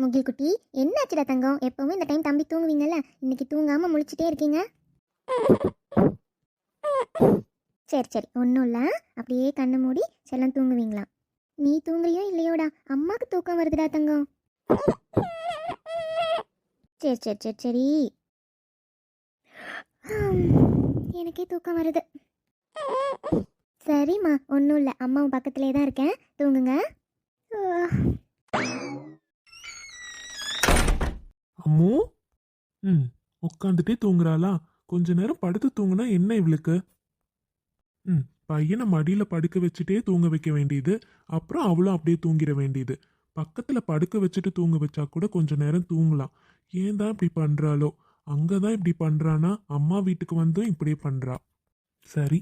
முகில் குட்டி என்னாச்சுடா தங்கம்? எப்பவுமே இந்த டைம் தம்பி தூங்குவீங்கல்ல இன்னைக்கு தூங்காம முழிச்சிட்டே இருக்கீங்க? சரி சரி ஒன்றும் இல்லை. அப்படியே கண்ணை மூடி செல்லம் தூங்குவீங்களா நீ தூங்குறியோ இல்லையோடா? அம்மாக்கு தூக்கம் வருதுடா தங்கம். சரி சரி சரி சரி. எனக்கே தூக்கம் வருது. சரிம்மா ஒன்றும் இல்லை. அம்மாவும் பக்கத்துலேயே தான் இருக்கேன். தூங்குங்க. அம்மோ? ம் உட்காந்துட்டே தூங்குறாளா? கொஞ்ச நேரம் படுத்து தூங்குனா என்ன இவளுக்கு? ம் பையனை மடியில் படுக்க வச்சுட்டே தூங்க வைக்க வேண்டியது. அப்புறம் அவளும் அப்படியே தூங்கிட வேண்டியது. பக்கத்தில் படுக்க வச்சுட்டு தூங்க வச்சா கூட கொஞ்ச நேரம் தூங்கலாம். ஏன் தான் இப்படி பண்ணுறாளோ அங்கே தான் இப்படி பண்ணுறானா அம்மா வீட்டுக்கு வந்தும் இப்படியே பண்ணுறா சரி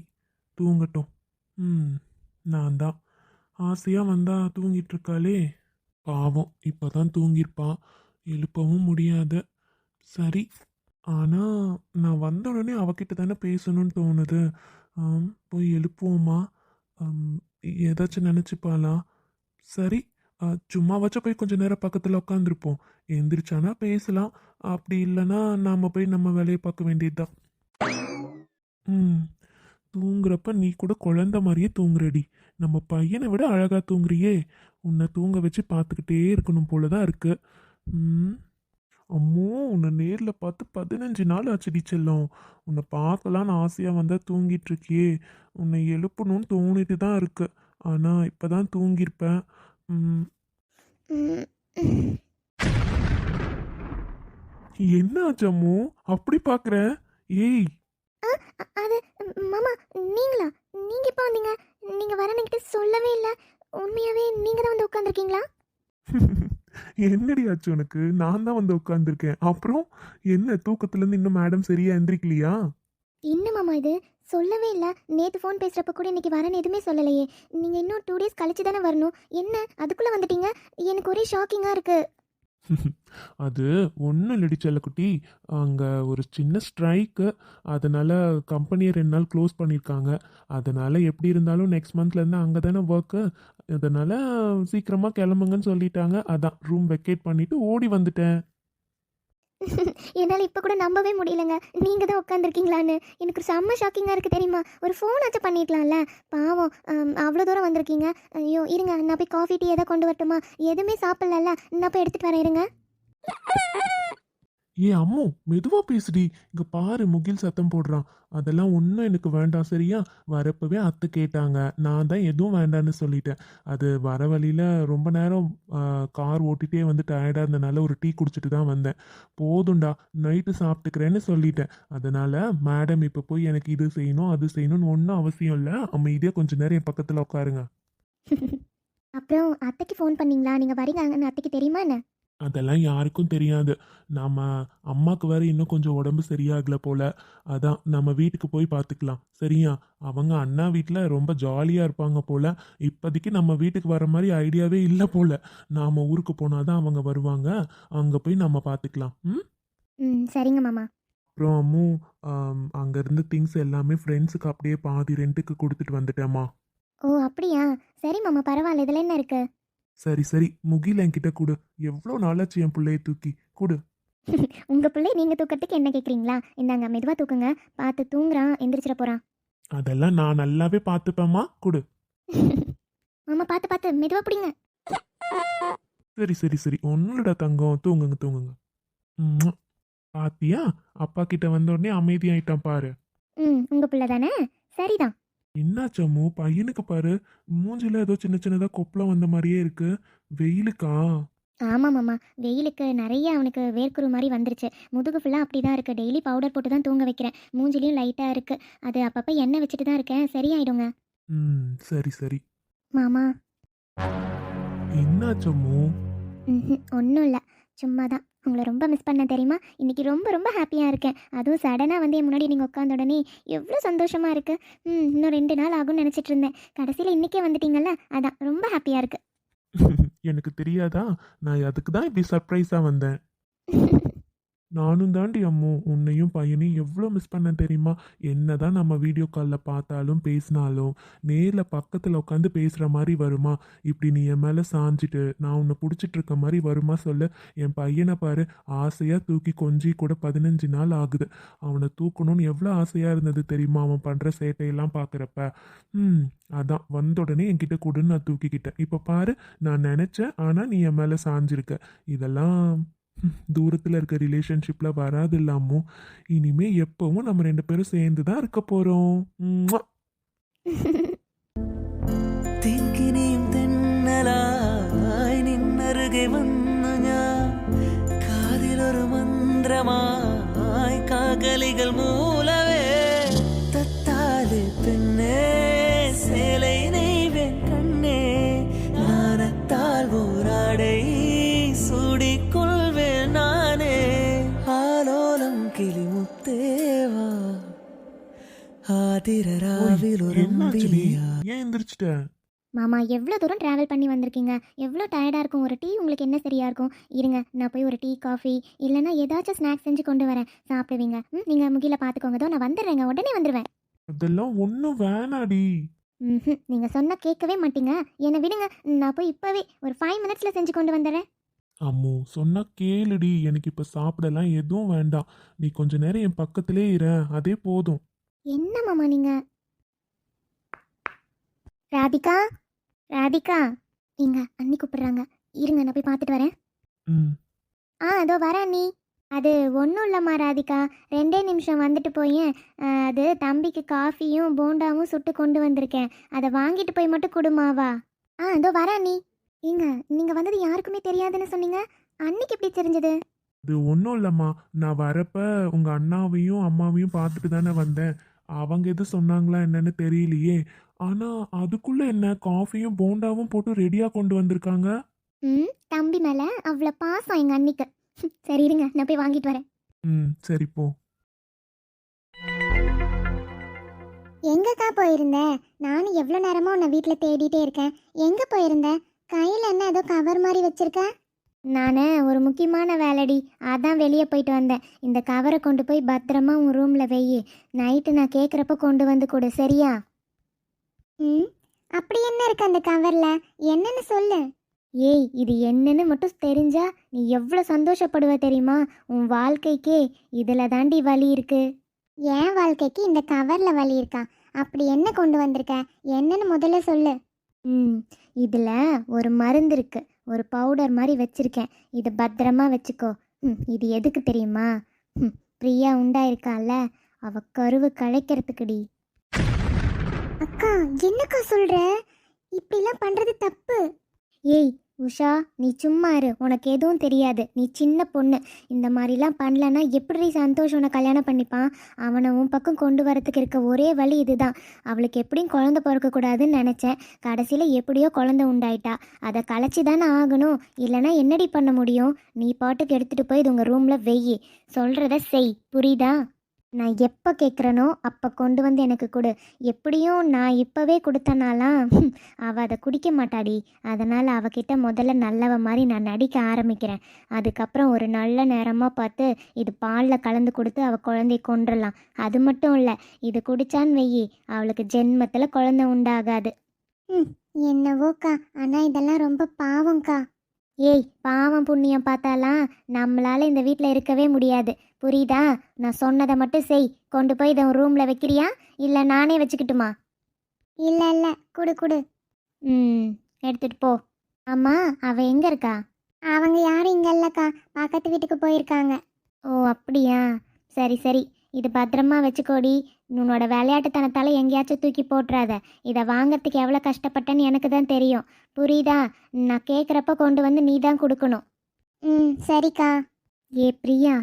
தூங்கட்டும். ம் நான் தான். ஆசையாக வந்தா தூங்கிட்டு இருக்காளே. பாவம் இப்போ தான் தூங்கியிருப்பான் எழுப்பவும் முடியாது. சரி. ஆனால் நான் வந்த உடனே அவகிட்ட தானே பேசணும்னு தோணுது. போய் எழுப்புவோமா? ஏதாச்சும் நினச்சிப்பாளா? சரி சும்மா வச்சா போய் கொஞ்சம் நேரம் பக்கத்தில் உட்காந்துருப்போம் எந்திரிச்சானா பேசலாம். அப்படி இல்லைன்னா நாம் போய் நம்ம வேலையை பார்க்க வேண்டியதுதான். ம். தூங்குறப்ப நீ கூட குழந்த மாதிரியே தூங்குறடி. நம்ம பையனை விட அழகாக தூங்குறியே. உன்னை தூங்க வச்சு பார்த்துக்கிட்டே இருக்கணும் போல தான் இருக்குது ம். அம்மோ உன்னை நேரில் பார்த்து பதினஞ்சு நாள் ஆச்சுடி செல்லம். உன்னை பார்க்கலான்னு ஆசையாக வந்தால் தூங்கிட்டு இருக்கியே உன்னை எழுப்பணும்னு தோணிட்டு தான் இருக்கு. ஆனால் இப்போ தான் தூங்கியிருப்பேன். என்ன ஆச்சு அம்மு? அப்படி பார்க்குற? ஏய். அது மாமா நீங்களா? நீங்க எப்போ வந்தீங்க? நீங்க வரணுக்கிட்ட சொல்லவே இல்லை. உண்மையாவே நீங்க தான் வந்து உட்காந்துருக்கீங்களா என்னடி ஆச்சு உனக்கு? நான் தான் வந்து உட்காந்துருக்கேன் அப்புறம்? என்ன தூக்கத்துலேருந்து இன்னும் மேடம் சரியா எந்திரிக்கலையா? என்ன மாமா இது? சொல்லவே இல்லை. நேற்று ஃபோன் பேசுகிறப்ப கூட இன்னைக்கு வரேன்னு எதுவுமே சொல்லலையே. நீங்கள் இன்னும் டூ டேஸ் கழிச்சு தானே வரணும். என்ன அதுக்குள்ளே வந்துட்டீங்க? எனக்கு ஒரே ஷாக்கிங்காக இருக்கு. அது ஒன்றும் இல்லடி செல்லக்குட்டி. அங்கே ஒரு சின்ன ஸ்ட்ரைக்கு. அதனால் கம்பெனியை ரெண்டு நாள் க்ளோஸ் பண்ணியிருக்காங்க அதனால் எப்படி இருந்தாலும் நெக்ஸ்ட் மந்த்லேருந்து அங்கே தானே ஒர்க்கு அதனால் சீக்கிரமாக கிளம்புங்கன்னு சொல்லிட்டாங்க. அதான் ரூம் வெக்கேட் பண்ணிவிட்டு ஓடி வந்துட்டேன். என்னால் இப்போ கூட நம்பவே முடியலங்க. நீங்கள் தான் உட்காந்துருக்கீங்களான்னு எனக்கு ஒரு செம்ம ஷாக்கிங்காக இருக்குது தெரியுமா? ஒரு ஃபோன் ஆச்சு பண்ணிக்கலாம்ல பாவம். அவ்வளோ தூரம் வந்திருக்கீங்க. ஐயோ இருங்க. நான் போய் காஃபி டீ எதாவது கொண்டு வரட்டுமா? எதுவுமே சாப்பிட்லல்ல. நான் போய் எடுத்துகிட்டு வரேன் இருங்க. ஏ அம்மு மெதுவாக பேசுடி. இங்கே பாரு முகில் சத்தம் போடுறான். அதெல்லாம் ஒன்றும் எனக்கு வேண்டாம் சரியா? வரப்பவே அத்தை கேட்டாங்க. நான் தான் எதுவும் வேண்டான்னு சொல்லிட்டேன். அது வர வழியில் ரொம்ப நேரம் கார் ஓட்டிகிட்டே வந்து டயர்டாக இருந்தனால ஒரு டீ குடிச்சிட்டு தான் வந்தேன். போதும்டா நைட்டு சாப்பிட்டுக்கிறேன்னு சொல்லிட்டேன். அதனால் மேடம் இப்போ போய் எனக்கு இது செய்யணும் அது செய்யணும்னு ஒன்றும் அவசியம் இல்லை. அமைதியாக கொஞ்சம் நேரம் என் பக்கத்தில் உட்காருங்க. அப்புறம் அத்தைக்கு ஃபோன் பண்ணீங்களா? நீங்கள் வரீங்க அத்தைக்கு தெரியுமா என்ன? அதெல்லாம் யாருக்கும் தெரியாது. நம்ம அம்மாக்கு வேற இன்னும் கொஞ்சம் உடம்பு சரியாகல போல. அதான் நம்ம வீட்டுக்கு போய் பார்த்துக்கலாம். சரியா? அவங்க அண்ணா வீட்டில் ரொம்ப ஜாலியாக இருப்பாங்க போல. இப்போதைக்கு நம்ம வீட்டுக்கு வர மாதிரி ஐடியாவே இல்லை போல. நாம் ஊருக்கு போனால் அவங்க வருவாங்க. அங்கே போய் நம்ம பார்த்துக்கலாம். ம்? ம் சரிங்க மாமா. அப்புறம் அம்மு அங்கேருந்து திங்ஸ் எல்லாமே ஃப்ரெண்ட்ஸுக்கு அப்படியே பாதி ரெண்ட்டுக்கு கொடுத்துட்டு வந்துட்டேம்மா. ஓ அப்படியா? சரி மாமா பரவாயில்ல. இதில் என்ன இருக்கு? சரி சரி முகில் என்கிட்ட கொடு. எவ்வளோ நாளாச்சு என் பிள்ளைய தூக்கி? கொடு. உங்கள் பிள்ளை நீங்கள் தூக்கத்துக்கு என்ன கேட்குறீங்களா இந்தாங்க மெதுவாக தூக்குங்க. பார்த்து தூங்குறான் எந்திரிச்சிட போகிறான் அதெல்லாம் நான் நல்லாவே பார்த்துப்பேம்மா. கொடு. மாமா பார்த்து பார்த்து மெதுவாக பிடிங்க. சரி சரி சரி. ஒன்னுடா தங்கம். தூங்குங்க தூங்குங்க. ம்ம். பாத்தியா? அப்பா கிட்ட வந்த உடனே அமைதியாயிட்டான் பாரு. ம் உங்கள் பிள்ளை தானே? சரிதான். என்னாச்சம்மு பையனுக்கு பாரு. மூஞ்சில ஏதோ சின்ன சின்னதா கொப்பளம் வந்த மாதிரியே இருக்கு. வெயிலுக்கா? ஆமாம் மாமா. வெயிலுக்கு நிறைய அவனுக்கு வேர்க்குரு மாதிரி வந்துருச்சு. முதுகு ஃபுல்லாக அப்படி தான் இருக்குது டெய்லி பவுடர் போட்டு தான் தூங்க வைக்கிறேன். மூஞ்சிலையும் லைட்டாக இருக்குது அது அப்பப்போ எண்ணெய் வச்சுட்டு தான் இருக்கேன். சரியாயிடுங்க. ம் சரி சரி. மாமா. என்னாச்சம்மு ஒன்றும் இல்லை. சும்மா தான் உங்களை ரொம்ப மிஸ் பண்ண தெரியுமா? இன்னைக்கு ரொம்ப ரொம்ப ஹாப்பியாக இருக்கேன். அதுவும் சடனாக வந்து என் முன்னாடி நீங்கள் உட்காந்த உடனே எவ்வளோ சந்தோஷமாக இருக்குது ம் இன்னும் ரெண்டு நாள் ஆகும்னு நினச்சிட்டு இருந்தேன். கடைசியில் இன்றைக்கே வந்துட்டீங்கல்ல? அதான் ரொம்ப ஹாப்பியாக இருக்குது எனக்கு தெரியாதா? நான் அதுக்கு தான் இப்படி சர்ப்ரைஸா வந்தேன். நானும் தாண்டி அம்மு உன்னையும் பையனையும் எவ்வளோ மிஸ் பண்ண தெரியுமா? என்னதான் நம்ம வீடியோ காலில் பார்த்தாலும் பேசினாலும் நேரில் பக்கத்தில் உட்காந்து பேசுகிற மாதிரி வருமா? இப்படி நீ என் மேலே சாஞ்சிட்டு நான் உன்னை பிடிச்சிட்டு இருக்க மாதிரி வருமா சொல்ல. என் பையனை பாரு ஆசையாக தூக்கி கொஞ்சி கூட பதினஞ்சு நாள் ஆகுது. அவனை தூக்கணும்னு எவ்வளோ ஆசையாக இருந்தது தெரியுமா? அவன் பண்ணுற சேட்டையெல்லாம் பார்க்குறப்ப. ம் அதான். வந்த உடனே என்கிட்ட கொடுன்னு நான் தூக்கிக்கிட்டேன். இப்போ பாரு நான் நினச்சேன் ஆனால் நீ என் மேலே சாஞ்சிருக்க. இதெல்லாம் தூரத்தில் இருக்க ரிலேஷன்ஷிப்பில் வராது இல்லாமோ இனிமே எப்பவும் நம்ம ரெண்டு பேரும் சேர்ந்து தான் இருக்க போகிறோம் തെങ്കിനെയും തെന്നലായി നിന്നരുകെ വന്നു ഞാൻ കാതിലൊരു മന്ത്രമായി കാകലികൾ മൂലവേ ஏன் எந்திரிச்சிட்ட? மாமா எவ்வளோ தூரம் ட்ராவல் பண்ணி வந்திருக்கீங்க? எவ்வளோ டயர்டாக இருக்கும்? ஒரு டீ உங்களுக்கு என்ன சரியாக இருக்கும்? இருங்க நான் போய் ஒரு டீ காஃபி இல்லைன்னா ஏதாச்சும் ஸ்நாக்ஸ் செஞ்சு கொண்டு வரேன். சாப்பிடுவீங்க. ம் நீங்கள் முகில பார்த்துக்கோங்க தோ நான் வந்துடுறேங்க. உடனே வந்துடுவேன் அதெல்லாம் ஒன்றும் வேணாடி. ம் நீங்கள் சொன்னால் கேட்கவே மாட்டீங்க. என்னை விடுங்க. நான் போய் இப்போவே ஒரு ஃபைவ் மினிட்ஸில் செஞ்சு கொண்டு வந்துடுறேன். அம்மு சொன்னா கேளுடி. எனக்கு இப்போ சாப்பிடலாம் எதுவும் வேண்டாம். நீ கொஞ்ச நேரம் என் பக்கத்திலே இரு. அதே போதும். என்ன மாமா நீங்கள் ராதிகா? ராதிகா இங்க அண்ணி கூப்பிடுறாங்க. இருங்க நான் போய் பார்த்துட்டு வரேன். ஆ அதோ வரேன் நீ அது ஒன்றும் இல்லைம்மா ராதிகா. ரெண்டே நிமிஷம் வந்துட்டு போய் அது தம்பிக்கு காஃபியும் போண்டாவும் சுட்டு கொண்டு வந்திருக்கேன். அதை வாங்கிட்டு போய் மட்டும் கொடுமாவா ஆ அதோ வரேன் நீ ஏங்க நீங்கள் வந்தது யாருக்குமே தெரியாதுன்னு சொன்னீங்க. அன்னைக்கு எப்படி தெரிஞ்சது? இது ஒன்றும் இல்லைம்மா. நான் வரப்ப உங்கள் அண்ணாவையும் அம்மாவையும் பார்த்துட்டு தானே வந்தேன். அவங்க எது சொன்னாங்களா என்னன்னு தெரியலையே. ஆனால் அதுக்குள்ளே என்ன காஃபியும் போண்டாவும் போட்டு ரெடியாக கொண்டு வந்திருக்காங்க? ம் தம்பி மேலே அவ்வளோ பாசம் எங்கள் அன்னிக்கு சரி இருங்க நான் போய் வாங்கிட்டு வரேன். ம் சரி போ. எங்கக்கா போயிருந்த? நானும் எவ்வளோ நேரமா உன்னை வீட்டில் தேடிட்டே இருக்கேன். எங்கே போயிருந்த? கையில் என்ன ஏதோ கவர் மாதிரி வச்சிருக்க? நான் ஒரு முக்கியமான வேலைடி. அதான் வெளியே போயிட்டு வந்தேன். இந்த கவரை கொண்டு போய் பத்திரமா உன் ரூமில் வெயி. நைட்டு நான் கேட்குறப்ப கொண்டு வந்து கொடு சரியா? ம். அப்படி என்ன இருக்கு அந்த கவரில்? என்னன்னு சொல்லு. ஏய் இது என்னன்னு மட்டும் தெரிஞ்சா நீ எவ்வளோ சந்தோஷப்படுவ தெரியுமா? உன் வாழ்க்கைக்கே இதில் தாண்டி வலி இருக்கு. என் வாழ்க்கைக்கு இந்த கவரில் வலி இருக்கா? அப்படி என்ன கொண்டு வந்திருக்க? என்னன்னு முதல்ல சொல்லு. ம். இதில் ஒரு மருந்து இருக்கு. ஒரு பவுடர் மாதிரி வச்சிருக்கேன். இதை பத்திரமா வச்சுக்கோ. ம் இது எதுக்கு தெரியுமா? ம் பிரியா உண்டாயிருக்கால. அவ கருவு களைக்கிறதுக்குடி அக்கா என்னக்கா சொல்ற? இப்படிலாம் பண்றது தப்பு. ஏய் உஷா நீ சும்மா இரு. உனக்கு எதுவும் தெரியாது. நீ சின்ன பொண்ணு. இந்த மாதிரிலாம் பண்ணலன்னா எப்படி சந்தோஷம் உன்னை கல்யாணம் பண்ணிப்பான்? அவனை உன் பக்கம் கொண்டு வரத்துக்கு இருக்க ஒரே வழி இதுதான். அவளுக்கு எப்படியும் குழந்தை பிறக்கக்கூடாதுன்னு நினச்சேன். கடைசியில் எப்படியோ குழந்தை உண்டாயிட்டா. அதை கலைச்சி தானே ஆகணும். இல்லைன்னா என்னடி பண்ண முடியும்? நீ பாட்டுக்கு எடுத்துகிட்டு போய் இது உங்கள் ரூமில் வெய்யி சொல்கிறத செய். புரியுதா? நான் எப்போ கேட்குறனோ அப்போ கொண்டு வந்து எனக்கு கொடு. எப்படியும் நான் இப்போவே கொடுத்தனாலாம் அவள் அதை குடிக்க மாட்டாடி. அதனால் அவகிட்ட முதல்ல நல்லவ மாதிரி நான் நடிக்க ஆரம்பிக்கிறேன். அதுக்கப்புறம் ஒரு நல்ல நேரமாக பார்த்து இது பாலில் கலந்து கொடுத்து அவள் குழந்தைய கொண்டுடலாம் அது மட்டும் இல்லை இது குடிச்சான்னு வெயி அவளுக்கு ஜென்மத்தில் குழந்தை உண்டாகாது. ம் என்னவோக்கா ஆனால் இதெல்லாம் ரொம்ப பாவம்க்கா. ஏய் பாவம் புண்ணியம் பார்த்தாலாம் நம்மளால இந்த வீட்டில் இருக்கவே முடியாது. புரியுதா? நான் சொன்னதை மட்டும் செய். கொண்டு போய் இதை ரூமில் வைக்கிறியா? இல்லை நானே வச்சுக்கிட்டுமா? இல்லை இல்லை. குடு குடு. ம் எடுத்துட்டு போ. அம்மா அவ எங்கே இருக்கா? அவங்க யாரும் இங்கே இல்லைக்கா. பக்கத்து வீட்டுக்கு போயிருக்காங்க. ஓ அப்படியா? சரி சரி. இது பத்திரமா வச்சுக்கோடி. உன்னோட விளையாட்டுத்தனத்தால் எங்கேயாச்சும் தூக்கி போட்டுறாத. இதை வாங்கறதுக்கு எவ்வளோ கஷ்டப்பட்டேன்னு எனக்கு தான் தெரியும். புரியுதா? நான் கேட்குறப்ப கொண்டு வந்து நீ தான் கொடுக்கணும். ம் சரிக்கா. ஏ பிரியா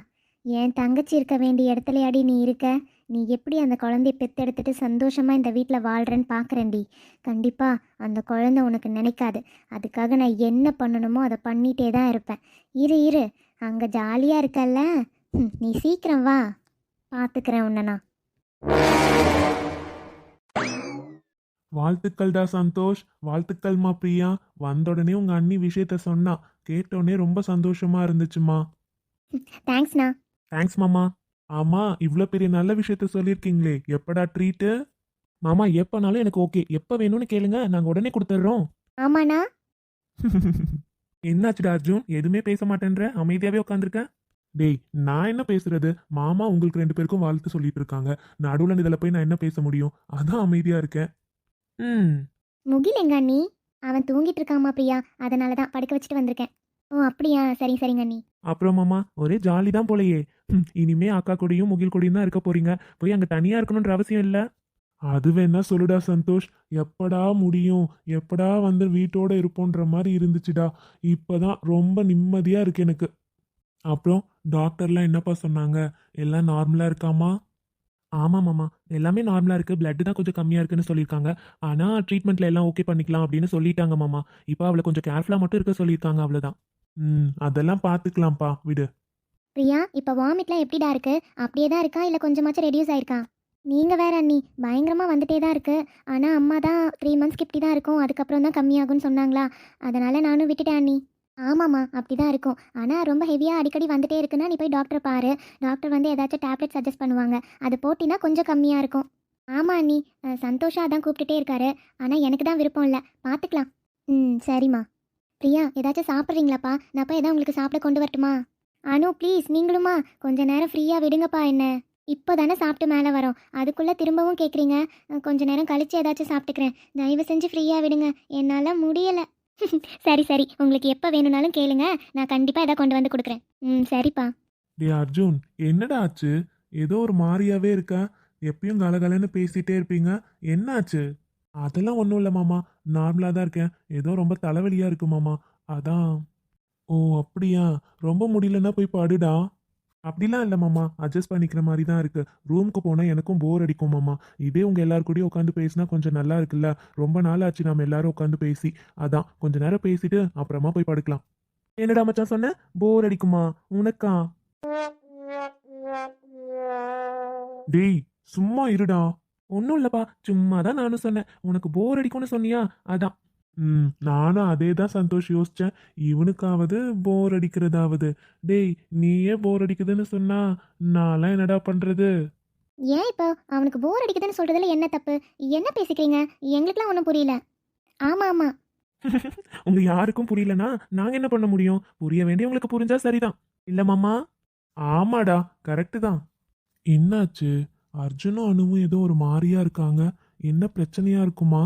என் தங்கச்சி இருக்க வேண்டிய இடத்துலயாடி நீ இருக்க? நீ எப்படி அந்த குழந்தைய பெத்தெடுத்துட்டு சந்தோஷமாக இந்த வீட்டில் வாழ்கிறேன்னு பார்க்குறேன்டி கண்டிப்பாக அந்த குழந்தை உனக்கு நினைக்காது. அதுக்காக நான் என்ன பண்ணணுமோ அதை பண்ணிகிட்டே தான் இருப்பேன். இரு இரு. அங்கே ஜாலியாக இருக்கல்ல? நீ சீக்கிரம் வா. பார்த்துக்கிறேன் உன்னை நான். வாழ்த்துக்கள்டா சந்தோஷ். வாழ்த்துக்கள்மா பிரியா. வந்த உடனே உங்க அண்ணி விஷயத்த சொன்னா. கேட்ட உடனே ரொம்ப சந்தோஷமா இருந்துச்சுமா. தேங்க்ஸ்ண்ணா தேங்க்ஸ் மாமா. ஆமா இவ்ளோ பெரிய நல்ல விஷயத்த சொல்லியிருக்கீங்களே எப்படா ட்ரீட்டு மாமா எப்பனாலும் எனக்கு ஓகே எப்ப வேணும்னு கேளுங்க. நாங்க உடனே கொடுத்துட்றோம் ஆமாண்ணா. என்னாச்சுடா அர்ஜுன்? எதுவுமே பேச மாட்டேன்ற? அமைதியாவே உட்காந்துருக்க டேய் நான் என்ன பேசுறது? மாமா உங்களுக்கு ரெண்டு பேருக்கும் வாழ்த்து சொல்லிட்டு இருக்காங்க. நடுவுல இதுல போய் நான் என்ன பேச முடியும்? அதான் அமைதியா இருக்கேன். ம். முகில் எங்க அண்ணி? அவன் தூங்கிட்டு இருக்காமா பிரியா அதனால தான் படுக்க வச்சுட்டு வந்திருக்கேன். ஓ அப்படியா? சரி சரிங்க அண்ணி. அப்புறம் மாமா ஒரே ஜாலி தான் போலயே. இனிமே அக்கா கூடயும் முகில் கூடயும் தான் இருக்க போறீங்க. போய் அங்க தனியா இருக்கணும்ன்ற அவசியம் இல்ல? அது வேணா சொல்லுடா சந்தோஷ். எப்படா முடியும்? எப்படா வந்து வீட்டோட இருப்போன்ற மாதிரி இருந்துச்சுடா. இப்பதான் ரொம்ப நிம்மதியா இருக்கு எனக்கு. அப்புறம் டாக்டர்லாம் என்னப்பா சொன்னாங்க? எல்லாம் நார்மலாக இருக்காமா? ஆமாம் மாமா எல்லாமே நார்மலாக இருக்குது பிளட்டு தான் கொஞ்சம் கம்மியாக இருக்குன்னு சொல்லியிருக்காங்க. ஆனால் ட்ரீட்மெண்ட்டில் எல்லாம் ஓகே பண்ணிக்கலாம் அப்படின்னு சொல்லிட்டாங்க மாமா. இப்போ அவளை கொஞ்சம் கேர்ஃபுல்லாக மட்டும் இருக்க சொல்லியிருக்காங்க அவ்வளோதான் ம் அதெல்லாம் பார்த்துக்கலாம்ப்பா. விடு. பிரியா இப்போ வாமிட்லாம் எப்படிடா இருக்கு? அப்படியே தான் இருக்கா? இல்லை கொஞ்சமாச்சும் ரெடியூஸ் ஆயிருக்கா? நீங்கள் வேற அண்ணி பயங்கரமாக வந்துட்டே தான் இருக்கு. ஆனால் அம்மா தான் த்ரீ மந்த்ஸ்க்கு இப்படி தான் இருக்கும். அதுக்கப்புறம் தான் கம்மியாகும்னு சொன்னாங்களா? அதனால நானும் விட்டுட்டேன் அண்ணி. ஆமாம்மா அப்படி தான் இருக்கும். ஆனால் ரொம்ப ஹெவியாக அடிக்கடி வந்துட்டே இருக்குன்னா நீ போய் டாக்டரை பாரு. டாக்டர் வந்து ஏதாச்சும் டேப்லெட் சஜஸ்ட் பண்ணுவாங்க. அது போட்டினா கொஞ்சம் கம்மியாக இருக்கும். ஆமாம் அண்ணி. சந்தோஷா அதான் கூப்பிட்டுட்டே இருக்காரு. ஆனால் எனக்கு தான் விருப்பம் இல்லை. பார்த்துக்கலாம் ம் சரிம்மா. பிரியா ஏதாச்சும் சாப்பிட்றீங்களாப்பா? நான் போய் எதாவது உங்களுக்கு சாப்பிட கொண்டு வரட்டுமா? அனு ப்ளீஸ் நீங்களுமா? கொஞ்ச நேரம் ஃப்ரீயாக விடுங்கப்பா என்ன. இப்போ தானே சாப்பிட்டு மேலே வரோம். அதுக்குள்ளே திரும்பவும் கேட்குறீங்க கொஞ்ச நேரம் கழித்து ஏதாச்சும் சாப்பிட்டுக்கிறேன். தயவு செஞ்சு ஃப்ரீயாக விடுங்க. என்னால் முடியலை. சரி சரி. உங்களுக்கு எப்போ வேணும்னாலும் கேளுங்க. நான் கண்டிப்பாக எதாவது கொண்டு வந்து கொடுக்குறேன். ம் சரிப்பா. டே அர்ஜுன் என்னடா ஆச்சு? ஏதோ ஒரு மாதிரியாவே இருக்கா. எப்பயும் கலகலன்னு பேசிட்டே இருப்பீங்க. என்னாச்சு? அதெல்லாம் ஒன்றும் இல்லை மாமா. நார்மலாக தான் இருக்கேன். ஏதோ ரொம்ப தலைவலியாக இருக்கு மாமா. அதான். ஓ அப்படியா? ரொம்ப முடியலன்னா போய் படுடா. அப்படிலாம் இல்லை மாமா. அட்ஜஸ்ட் பண்ணிக்கிற மாதிரி தான் இருக்கு. ரூமுக்கு போனால் எனக்கும் போர் அடிக்கும் மாமா. இதே உங்கள் எல்லார் கூடயும் உட்காந்து பேசினா கொஞ்சம் நல்லா இருக்குல்ல? ரொம்ப நாள் ஆச்சு நம்ம எல்லாரும் உட்காந்து பேசி. அதான் கொஞ்ச நேரம் பேசிட்டு அப்புறமா போய் படுக்கலாம். என்னடா மச்சான் சொன்ன? போர் அடிக்குமா? உனக்கா? டேய் சும்மா இருடா. ஒன்றும் இல்லைப்பா. சும்மா தான் நானும் சொன்னேன். உனக்கு போர் அடிக்கும்னு சொன்னியா? அதான். ம் நானும் அதே தான் சந்தோஷ் யோசிச்சேன். இவனுக்காவது போர் அடிக்கிறதாவது. டேய் நீயே போர் அடிக்குதுன்னு சொன்னா நான்லாம் என்னடா பண்றது? ஏன் இப்போ? அவனுக்கு போர் அடிக்குதுன்னு சொல்கிறதுல என்ன தப்பு? என்ன பேசிக்கிறீங்க? எங்களுக்குலாம் ஒன்றும் புரியல. ஆமாம் ஆமாம் உங்க யாருக்கும் புரியலனா நாங்க என்ன பண்ண முடியும்? புரிய வேண்டியவங்களுக்கு புரிஞ்சா சரிதான். இல்ல மாமா? ஆமாடா கரெக்டு தான். என்னாச்சு? அர்ஜுனும் அனுவும் ஏதோ ஒரு மாதிரியா இருக்காங்க. என்ன பிரச்சனையா இருக்குமா?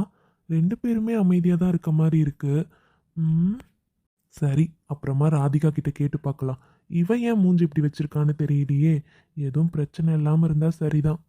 ரெண்டு பேருமே அமைதியாக தான் இருக்க மாதிரி இருக்கு. ம். சரி அப்புறமா ராதிகா கிட்ட கேட்டு பார்க்கலாம். இவன் ஏன் மூஞ்சி இப்படி வச்சிருக்கான்னு தெரியலையே. எதுவும் பிரச்சனை இல்லாமல் இருந்தால் சரிதான்.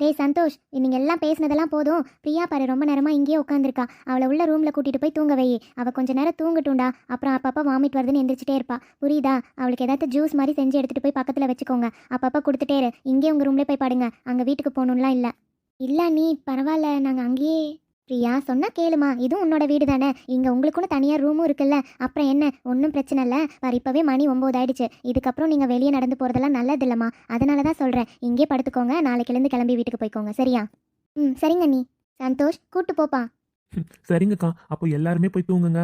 டேய் சந்தோஷ் நீங்கள் எல்லாம் பேசினதெல்லாம் போதும். பிரியா பாரு ரொம்ப நேரமாக இங்கேயே உட்காந்துருக்கா அவளை உள்ள ரூமில் கூட்டிகிட்டு போய் தூங்க வை அவள் கொஞ்ச நேரம் தூங்கட்டும்டா. அப்புறம் அப்பப்போ வாமிட் வருதுன்னு எந்திரிச்சிட்டே இருப்பா. புரியுதா? அவளுக்கு ஏதாவது ஜூஸ் மாதிரி செஞ்சு எடுத்துகிட்டு போய் பக்கத்தில் வச்சுக்கோங்க. அப்பப்போ கொடுத்துட்டே இரு. இங்கே உங்கள் ரூம்லேயே போய் பாடுங்க. அங்கே வீட்டுக்கு போகணும்லாம் இல்லை. இல்லை நீ பரவாயில்ல. நாங்கள் அங்கேயே பிரியா சொன்னா கேளுமா இதுவும் உன்னோட வீடு தானே இங்கே உங்களுக்குன்னு தனியாக ரூமும் இருக்குல்ல. அப்புறம் என்ன? ஒன்றும் பிரச்சனை இல்லை. பாரு இப்போவே மணி ஒம்பது ஆயிடுச்சு இதுக்கப்புறம் நீங்கள் வெளியே நடந்து போகிறதெல்லாம் நல்லது இல்லைம்மா அதனால தான் சொல்கிறேன் இங்கே படுத்துக்கோங்க. நாளைக்கிலேருந்து கிளம்பி வீட்டுக்கு போய்க்கோங்க. சரியா? ம் சரிங்க நீ. சந்தோஷ் கூட்டு போப்பா. சரிங்கக்கா. அப்போ எல்லாருமே போய் தூங்குங்க.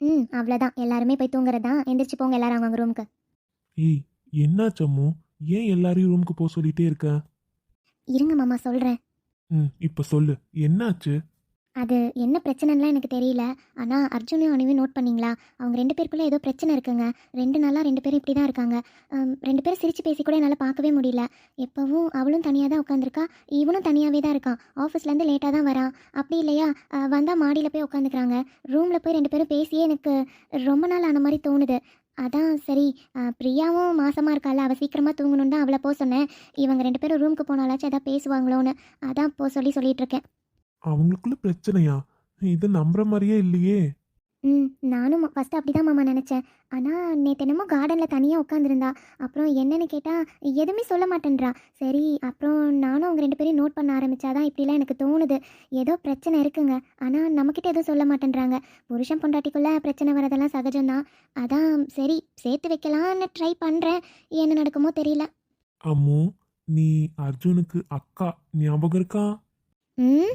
ம் அவ்வளோதான் எல்லாருமே போய் தூங்குறதா? எந்திரிச்சு போங்க எல்லாரும் அவங்க ரூமுக்கு ஏய் என்னாச்சம்மு ஏன் எல்லாரையும் ரூமுக்கு போக சொல்லிட்டே இருக்க? இருங்க மாமா சொல்கிறேன் ம் இப்போ சொல்லு. என்னாச்சு? அது என்ன பிரச்சனைலாம் எனக்கு தெரியல. ஆனால் அர்ஜுனையும் அணுவையும் நோட் பண்ணிங்களா? அவங்க ரெண்டு பேருக்குள்ளே ஏதோ பிரச்சனை இருக்குங்க. ரெண்டு நாளாக ரெண்டு பேரும் இப்படி தான் இருக்காங்க ரெண்டு பேரும் சிரித்து பேசி கூட என்னால் பார்க்கவே முடியல. எப்போவும் அவளும் தனியாக தான் உட்காந்துருக்கா இவனும் தனியாகவே தான் இருக்கான். ஆஃபீஸ்லேருந்து லேட்டாக தான் வரான். அப்படி இல்லையா? வந்தால் மாடியில் போய் உட்காந்துக்கிறாங்க ரூமில் போய் ரெண்டு பேரும் பேசியே எனக்கு ரொம்ப நாள் ஆன மாதிரி தோணுது. அதான் சரி. பிரியாவும் மாசமாக இருக்கால. அவள் சீக்கிரமாக தூங்கணுன்னு தான் அவளை போக சொன்னேன். இவங்க ரெண்டு பேரும் ரூமுக்கு போனாலாச்சும் எதாவது பேசுவாங்களோன்னு. அதான் போ சொல்லி சொல்லிகிட்ருக்கேன் அவங்களுக்குள்ள பிரச்சனையா? இது நம்புற மாதிரியே இல்லையே. ம் நானும் ஃபஸ்ட்டு அப்படி தான் மாமா நினச்சேன். ஆனால் நேற்று என்னமோ கார்டனில் தனியாக உட்காந்துருந்தா அப்புறம் என்னன்னு கேட்டால் எதுவுமே சொல்ல மாட்டேன்றா. சரி அப்புறம் நானும் அவங்க ரெண்டு பேரையும் நோட் பண்ண ஆரம்பிச்சாதான் இப்படிலாம் எனக்கு தோணுது. ஏதோ பிரச்சனை இருக்குங்க. ஆனால் நம்மக்கிட்ட எதுவும் சொல்ல மாட்டேன்றாங்க. புருஷன் பொண்டாட்டிக்குள்ளே பிரச்சனை வரதெல்லாம் சகஜம்தான். அதான் சரி சேர்த்து வைக்கலான்னு ட்ரை பண்ணுறேன் என்ன நடக்குமோ தெரியல. அம்மு நீ அர்ஜுனுக்கு அக்கா ஞாபகம் இருக்கா? ம்?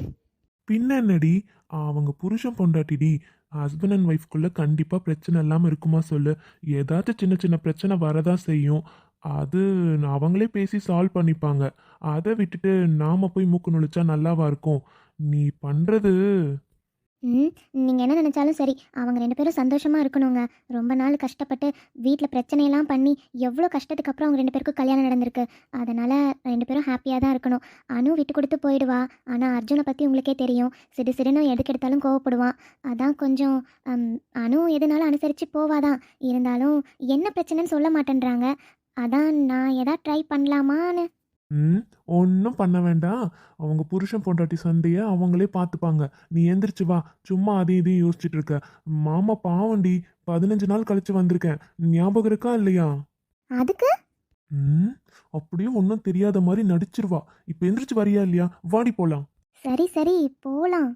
பின்னடி அவங்க புருஷன் பொண்டாட்டிடி. ஹஸ்பண்ட் அண்ட் ஒய்ஃப்குள்ளே கண்டிப்பாக பிரச்சனை இல்லாமல் இருக்குமா சொல்லு. ஏதாச்சும் சின்ன சின்ன பிரச்சனை வரதான் செய்யும். அது அவங்களே பேசி சால்வ் பண்ணிப்பாங்க. அதை விட்டுட்டு நாம் போய் மூக்கு நுழைச்சா நல்லாவா இருக்கும்? நீ பண்ணுறது ம் நீங்கள் என்ன நினச்சாலும் சரி அவங்க ரெண்டு பேரும் சந்தோஷமாக இருக்கணுங்க. ரொம்ப நாள் கஷ்டப்பட்டு வீட்டில் பிரச்சனையெல்லாம் பண்ணி எவ்வளோ கஷ்டத்துக்கு அப்புறம் அவங்க ரெண்டு பேருக்கும் கல்யாணம் நடந்திருக்கு. அதனால் ரெண்டு பேரும் ஹாப்பியாக தான் இருக்கணும். அனு விட்டு கொடுத்து போயிடுவா. ஆனால் அர்ஜுனை பற்றி உங்களுக்கே தெரியும். சிடு சிடுன்னு எதுக்கு எடுத்தாலும் கோவப்படுவான். அதான் கொஞ்சம் அனு எதுனாலும் அனுசரித்து போவாதான். இருந்தாலும் என்ன பிரச்சனைன்னு சொல்ல மாட்டேன்றாங்க. அதான் நான் எதா ட்ரை பண்ணலாமான்னு ம் ஒன்றும் பண்ண வேண்டாம். அவங்க புருஷன் பொண்டாட்டி சண்டைய அவங்களே பார்த்துப்பாங்க. நீ எந்திரிச்சு வா. சும்மா அதையும் இதையும் யோசிச்சுட்டு இருக்க. மாமா பாவண்டி பதினஞ்சு நாள் கழிச்சு வந்திருக்கேன். ஞாபகம் இருக்கா இல்லையா? அதுக்கு? ம் அப்படியே ஒன்றும் தெரியாத மாதிரி நடிச்சிருவா. இப்போ எந்திரிச்சு வரியா இல்லையா? வாடி போலாம். சரி சரி போகலாம்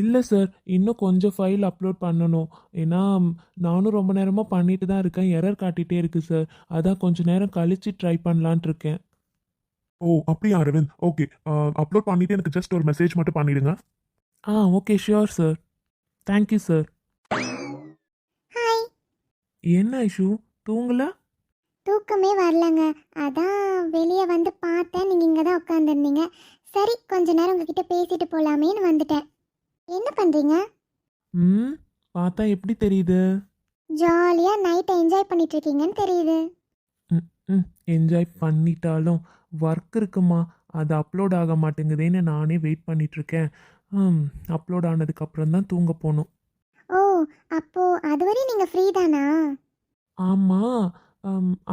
இல்லை சார் இன்னும் கொஞ்சம் ஃபைல் அப்லோட் பண்ணணும். ஏன்னா நானும் ரொம்ப நேரமாக பண்ணிட்டு தான் இருக்கேன். எரர் காட்டிகிட்டே இருக்கு சார் அதான் கொஞ்ச நேரம் கழிச்சு ட்ரை பண்ணலான்ட்டு இருக்கேன். ஓ அப்படியா அரவிந்த்? ஓகே அப்லோட் பண்ணிட்டு எனக்கு ஜஸ்ட் ஒரு மெசேஜ் மட்டும் பண்ணிடுங்க. ஆ okay sure sir thank you sir hi என்ன ஐஷு? தூங்கல? தூக்கமே வரலங்க. அதான் வெளியே வந்து பார்த்தேன். நீங்கள் இங்கே தான் உட்காந்துருந்தீங்க சரி கொஞ்ச நேரம் உங்ககிட்ட பேசிட்டு போகலாமேன்னு வந்துட்டேன். என்ன பண்ணுறீங்க ம் பார்த்தா எப்படி தெரியுது? ஜாலியாக நைட்டை என்ஜாய் பண்ணிட்டு இருக்கீங்கன்னு தெரியுது. ம் என்ஜாய் பண்ணிட்டாலும் ஒர்க் இருக்குமா? அது அப்லோட் ஆக மாட்டேங்குதேன்னு நானே வெயிட் பண்ணிட்டு இருக்கேன் ம் அப்லோட் ஆனதுக்கப்புறம் தான் தூங்க போகணும் ஓ அப்போ அதுவரை நீங்கள் ஃப்ரீ தானா? ஆமாம்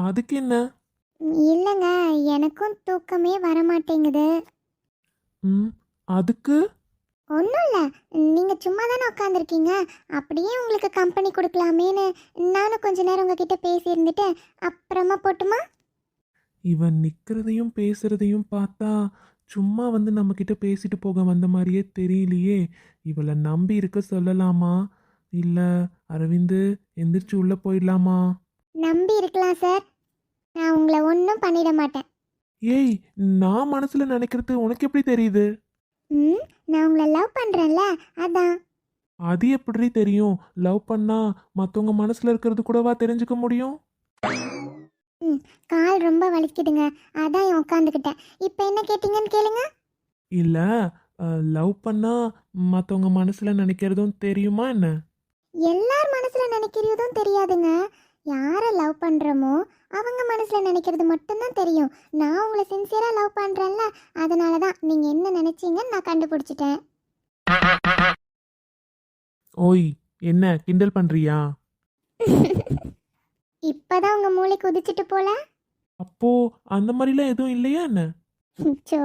அதுக்கு என்ன? இல்லைங்க எனக்கும் தூக்கமே வர மாட்டேங்குது ம் அதுக்கு? ஒன்றும் இல்லை. நீங்கள் சும்மா தானே உட்காந்துருக்கீங்க அப்படியே உங்களுக்கு கம்பெனி கொடுக்கலாமேன்னு நானும் கொஞ்ச நேரம் உங்ககிட்ட பேசியிருந்துட்டு அப்புறமா போட்டுமா? இவன் நிற்கிறதையும் பேசுறதையும் பார்த்தா சும்மா வந்து நம்மக்கிட்ட பேசிட்டு போக வந்த மாதிரியே தெரியலையே. இவளை நம்பி இருக்க சொல்லலாமா? இல்லை அரவிந்து எந்திரிச்சு உள்ளே போயிடலாமா? நம்பி இருக்கலாம் சார். நான் உங்களை ஒன்றும் பண்ணிட மாட்டேன். ஏய் நான் மனசில் நினைக்கிறது உனக்கு எப்படி தெரியுது? ம் நான் உங்களை லவ் பண்ணுறேன்ல அதான். அது எப்படி தெரியும்? லவ் பண்ணா மற்றவங்க மனசில் இருக்கிறது கூடவா தெரிஞ்சுக்க முடியும்? கால் ரொம்ப வலிக்குதுங்க. அதான் உட்காந்துக்கிட்டேன் இப்போ என்ன கேட்டிங்கன்னு கேளுங்க. இல்லை லவ் பண்ணா மற்றவங்க மனசில் நினைக்கிறதும் தெரியுமா என்ன? எல்லார் மனசில் நினைக்கிறதும் தெரியாதுங்க. யாரை லவ் பண்ணுறோமோ அவங்க மனசில் நினைக்கிறது மட்டும்தான் தெரியும். நான் உங்களை சின்சியராக லவ் பண்ணுறேன்ல அதனால தான் நீங்கள் என்ன நினச்சிங்கன்னு நான் கண்டுபிடிச்சிட்டேன். ஓய் என்ன கிண்டல் பண்ணுறியா இப்போதான் உங்கள் மூளை குதிச்சிட்டு போல? அப்போ அந்த மாதிரிலாம் எதுவும் இல்லையா என்ன? சோ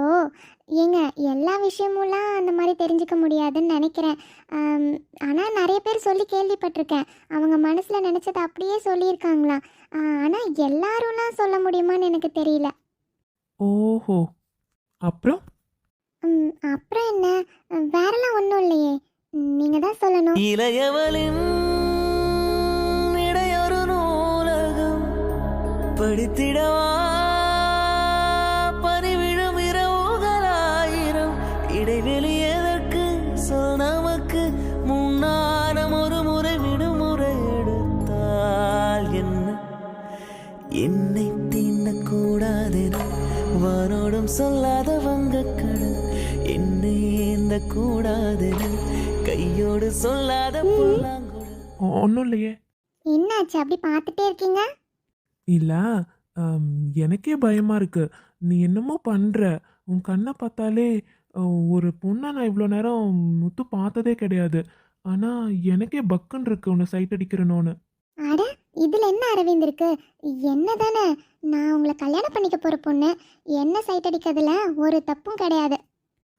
ஏங்க எல்லா விஷயமும்லாம் அந்த மாதிரி தெரிஞ்சுக்க முடியாதுன்னு நினைக்கிறேன். ஆனால் நிறைய பேர் சொல்லி கேள்விப்பட்டிருக்கேன். அவங்க மனசில் நினச்சதை அப்படியே சொல்லியிருக்காங்களா? ஆனால் எல்லாரும்லாம் சொல்ல முடியுமான்னு எனக்கு தெரியல. ஓஹோ. அப்புறம்? ம், அப்புறம் என்ன? அஹ், வேறெல்லாம் ஒன்றும் இல்லையே. நீங்கள் தான் சொல்லணும். இளையவளின் இடையொரு நூலகம் படித்திடவா? என்னை தீண்டக்கூடாதென வானோடும் சொல்லாத வங்கக்கடல். என்னை ஏந்த கூடாதென கையோடு சொல்லாத புல்லாங்குழல். ஒன்றும் இல்லையே. என்னாச்சு? அப்படி பார்த்துட்டே இருக்கீங்க? இல்லை எனக்கே பயமாக இருக்கு. நீ என்னமோ பண்ணுற உன் கண்ணை பார்த்தாலே அஹ், ஒரு பொண்ணை நான் இவ்வளோ நேரம் முத்து பார்த்ததே கிடையாது. ஆனால் எனக்கே பக்குன்னு இருக்கு உன்னை சைட் அடிக்கிறனோன்னு. அட இதில் என்ன அரவிந்த் இருக்கு? என்ன தானே நான் உங்களை கல்யாணம் பண்ணிக்க போகிற பொண்ணு. என்ன சைட் அடிக்கிறதுல? ஒரு தப்பும் கிடையாது.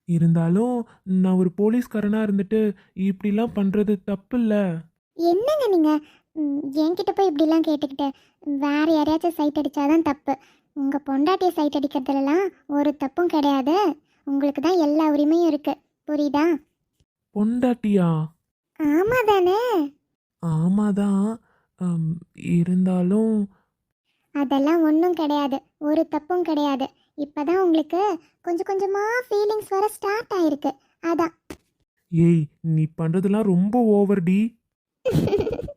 இருந்தாலும் நான் ஒரு போலீஸ்காரனாக இருந்துட்டு இப்படிலாம் பண்ணுறது தப்பு இல்லை என்னங்க நீங்கள் என்கிட்ட போய் இப்படிலாம் கேட்டுக்கிட்டு வேற யாரையாச்சும் சைட் அடித்தாதான் தப்பு. உங்கள் பொண்டாட்டியை சைட் அடிக்கிறதுலலாம் ஒரு தப்பும் கிடையாது. உங்களுக்கு தான் எல்லா உரிமையும் இருக்குது புரியுதா? பொண்டாட்டியா? ஆமாம் தானே ஆமாதான். இருந்தாலும் அதெல்லாம் ஒன்றும் கிடையாது. ஒரு தப்பும் கிடையாது. இப்போதான் உங்களுக்கு கொஞ்சம் கொஞ்சமாக ஃபீலிங்ஸ் வர ஸ்டார்ட் ஆயிருக்கு. அதான். ஏய் நீ பண்ணுறதெல்லாம் ரொம்ப ஓவர் டி.